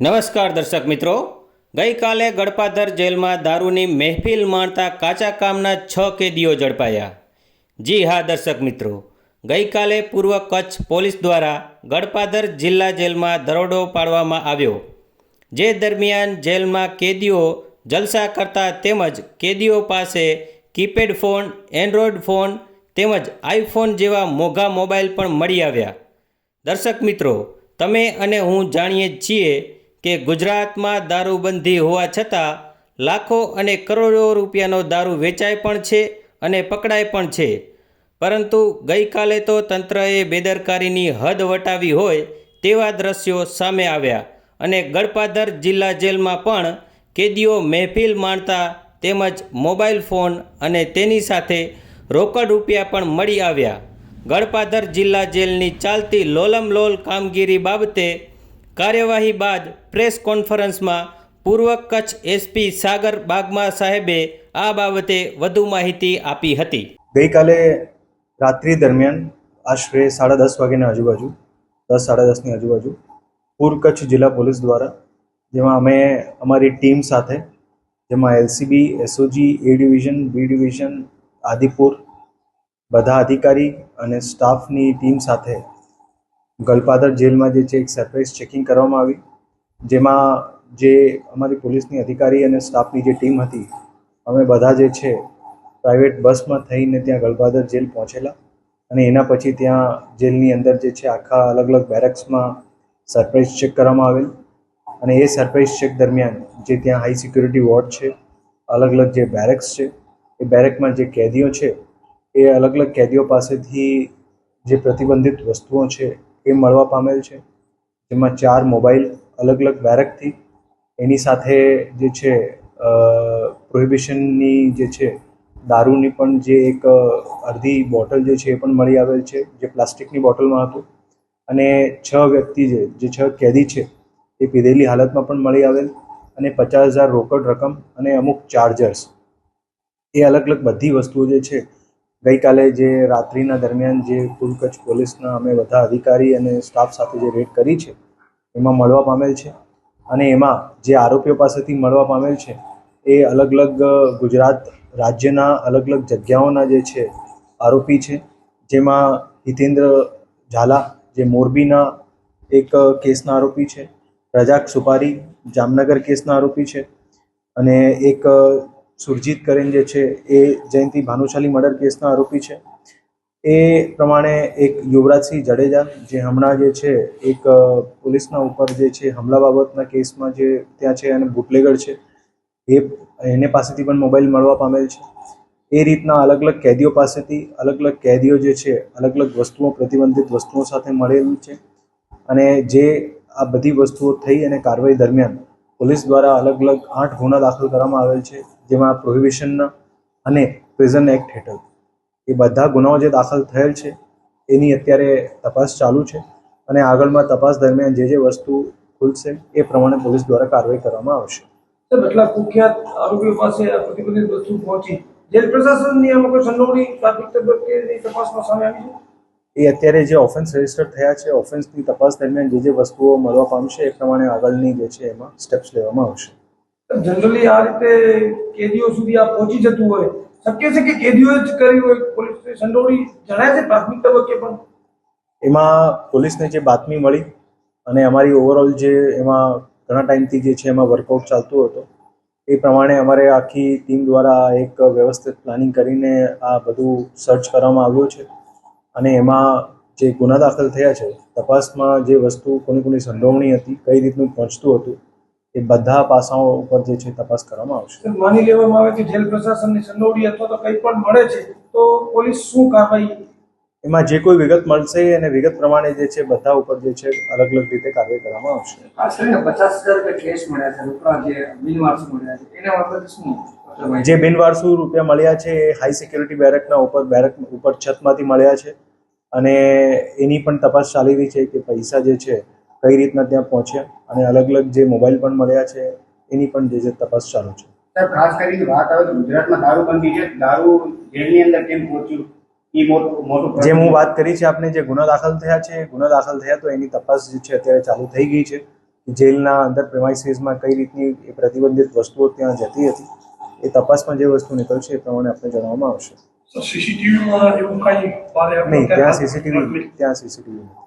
નમસ્કાર દર્શક મિત્રો. ગઈકાલે ગડપાદર જેલમાં દારૂની મહેફિલ માણતા કાચા કામના છ કેદીઓ ઝડપાયા. જી હા દર્શક મિત્રો. ગઈકાલે પૂર્વ કચ્છ પોલીસ દ્વારા ગડપાદર જિલ્લા જેલમાં દરોડો પાડવામાં આવ્યો. જે દરમિયાન જેલમાં કેદીઓ જલસા કરતા તેમજ કેદીઓ પાસે કીપેડ ફોન એન્ડ્રોઈડ ફોન તેમજ આઈફોન જેવા મોઘા મોબાઈલ પણ મળી આવ્યા. દર્શક મિત્રો, તમે અને હું જાણીએ છીએ કે ગુજરાતમાં દારૂબંધી હોવા છતાં લાખો અને કરોડો રૂપિયાનો દારૂ વેચાય પણ છે અને પકડાય પણ છે. પરંતુ ગઈકાલે તો તંત્રએ બેદરકારીની હદ વટાવી હોય તેવા દ્રશ્યો સામે આવ્યા અને ગડપાદર જિલ્લા જેલમાં પણ કેદીઓ મહેફિલ માણતા તેમજ મોબાઈલ ફોન અને તેની સાથે રોકડ રૂપિયા પણ મળી આવ્યા. ગડપાદર જિલ્લા જેલની ચાલતી લોલમલોલ કામગીરી બાબતે કાર્યવાહી બાદ પ્રેસ કોન્ફરન્સમાં પૂર્વ કચ્છ એસપી સાગર બાગમા સાહેબે આ બાબતે વધુ માહિતી આપી હતી. ગઈકાલે રાત્રિ દરમિયાન આશરે સાડા દસ વાગ્યાની આજુબાજુ, દસ સાડા દસની આજુબાજુ પૂર્વ કચ્છ જિલ્લા પોલીસ દ્વારા, જેમાં અમે, અમારી ટીમ સાથે, જેમાં LCB, SOG, A division, B division, Adipur, બધા અધિકારી અને સ્ટાફની ટીમ સાથે ગલપાદર જેલમાં જે છે એક સરપ્રાઇઝ ચેકિંગ કરવામાં આવી, જેમાં જે અમારી પોલીસની અધિકારી અને સ્ટાફની જે ટીમ હતી, અમે બધા જે છે પ્રાઇવેટ બસમાં થઈને ત્યાં ગલપાદર જેલ પહોંચેલા અને એના પછી ત્યાં જેલની અંદર જે છે આખા અલગ અલગ બેરેક્સમાં સરપ્રાઇઝ ચેક કરવામાં આવેલ. અને એ સરપ્રાઇઝ ચેક દરમિયાન જે ત્યાં હાઈ સિક્યુરિટી વોર્ડ છે, અલગ અલગ જે બેરેક્સ છે, એ બેરેકમાં જે કેદીઓ છે, એ અલગ અલગ કેદીઓ પાસેથી જે પ્રતિબંધિત વસ્તુઓ છે એ મળવા પામેલ છે. જેમાં ચાર મોબાઈલ અલગ અલગ બેરેકથી એની સાથે જે છે પ્રોહિબિશનની જે છે, દારૂની પણ જે એક અડધી બોટલ જે છે એ પણ મળી આવેલ છે, જે પ્લાસ્ટિકની બોટલમાં હતું. અને છ વ્યક્તિ જે જે છ કેદી છે, એ પીધેલી હાલતમાં પણ મળી આવેલ અને પચાસ હજાર રોકડ રકમ અને અમુક ચાર્જર્સ એ અલગ અલગ બધી વસ્તુઓ જે છે ગઈકાલે જે રાત્રિના દરમિયાન જે કુલ કચ્છ પોલીસના અમે બધા અધિકારી અને સ્ટાફ સાથે જે રેડ કરી છે, એમાં મળવા પામેલ છે અને એમાં જે આરોપીઓ પાસેથી મળવા પામેલ છે, એ અલગ અલગ ગુજરાત રાજ્યના અલગ અલગ જગ્યાઓના જે છે આરોપી છે, જેમાં હિતેન્દ્ર ઝાલા, જે મોરબીના એક કેસના આરોપી છે રજાક સુપારી, જામનગર કેસના આરોપી છે અને એક સુરજીત કરીને જે છે એ જયંતિ ભાનુશાલી મર્ડર કેસના આરોપી છે. એ પ્રમાણે એક યુવરાજસિંહ જડેજા જે હમણાં જે છે એક પોલીસના ઉપર જે છે હમલા બાબતના કેસમાં જે ત્યાં છે અને બુટલેગર છે, એ, એને પાસેથી પણ મોબાઈલ મળવા પામેલ છે. એ રીતના અલગ અલગ કેદીઓ પાસેથી અલગ અલગ કેદીઓ જે છે અલગ અલગ વસ્તુઓ, પ્રતિબંધિત વસ્તુઓ સાથે મળેલું છે. અને જે આ બધી વસ્તુઓ થઈ અને કાર્યવાહી દરમિયાન પોલીસ દ્વારા અલગ અલગ આઠ ગુના દાખલ કરવામાં આવેલ છે, જેમાં પ્રોહિબિશનના અને પ્રિઝન એક્ટ હેઠળ. એ બધા ગુનાઓ જે દાખલ થયેલ છે, એની અત્યારે તપાસ ચાલુ છે અને આગળમાં તપાસ દરમિયાન જે જે વસ્તુ ખુલશે, એ પ્રમાણે પોલીસ દ્વારા કાર્યવાહી કરવામાં આવશે. પાસે પ્રતિબંધિત વસ્તુ પહોંચી. જેલ પ્રશાસન નિયામકો સંડોવણી પ્રાથમિક સામે આવી છે? એ અત્યારે જે ઓફેન્સ રજિસ્ટર થયા છે ઓફેન્સની તપાસ દરમિયાન જે જે વસ્તુઓ મળવા પામશે એ પ્રમાણે આગળની જે છે એમાં સ્ટેપ્સ લેવામાં આવશે. જનરલી આ રીતે કેદીઓ સુધી આ પહોંચી જતું હોય શક્ય છે કે કેદીઓ જ કર્યું હોય? પોલીસ સંડોવણી જણાય છે પ્રાથમિક તબક્કે પણ? એમાં પોલીસને જે બાતમી મળી અને અમારી ઓવરઓલ જે એમાં ઘણા ટાઈમથી જે છે એમાં વર્કઆઉટ ચાલતું હતું એ પ્રમાણે અમારે આખી ટીમ દ્વારા એક વ્યવસ્થિત પ્લાનિંગ કરીને આ બધું સર્ચ કરવામાં આવ્યું છે. અને એમાં જે ગુના દાખલ થયા છે તપાસમાં જે વસ્તુ કોની કોની સંડોવણી હતી કઈ રીતનું પહોંચતું હતું એ બધા પાસાઓ ઉપર જે છે તપાસ કરવામાં આવશે. માની લેવામાં આવે કે જેલ પ્રશાસનની સંડોવણી અથવા તો કંઈ પણ મળે છે તો પોલીસ શું કાર્યવાહી? એમાં જે કોઈ વિગત મળશે અને વિગત પ્રમાણે જે છે બધા ઉપર જે છે અલગ અલગ રીતે કાર્યવાહી કરવામાં આવશે. પચાસ હજાર કેસ મળ્યા છે ઉપરાંત જે બિનવારસુ મળ્યા છે એના બાબતે શું? જે બિનવારસુ રૂપિયા મળ્યા છે એ હાઈ સિક્યુરિટી બેરેકના ઉપર બેરેક ઉપર છતમાંથી મળ્યા છે. અને એની પણ તપાસ ચાલી રહી છે કે પૈસા જે છે કઈ રીતના ત્યાં પહોંચ્યા અને અલગ અલગ જે મોબાઈલ પણ મળ્યા છે એની પણ જે છે તપાસ ચાલુ છે. સાહેબ ખાસ કરીને વાત આવે તો ગુજરાતમાં દારૂબંધી છે. દારૂ જેલની અંદર કેમ પહોંચ્યું? જેમ હું વાત કરી છે આપને જે ગુનો દાખલ થયા છે ગુના દાખલ થયા તો એની તપાસ જે છે અત્યારે ચાલુ થઈ ગઈ છે જેલના અંદર પ્રેમાઇસીસમાં કઈ રીતની પ્રતિબંધિત વસ્તુઓ ત્યાં જતી હતી. એ તપાસમાં જે વસ્તુ નીકળશે એ પ્રમાણે આપણે જણાવવામાં આવશે. સીસીટીવીમાં એવું કઈ નહીં ત્યાં સીસીટીવી ત્યાં સીસીટીવી નથી.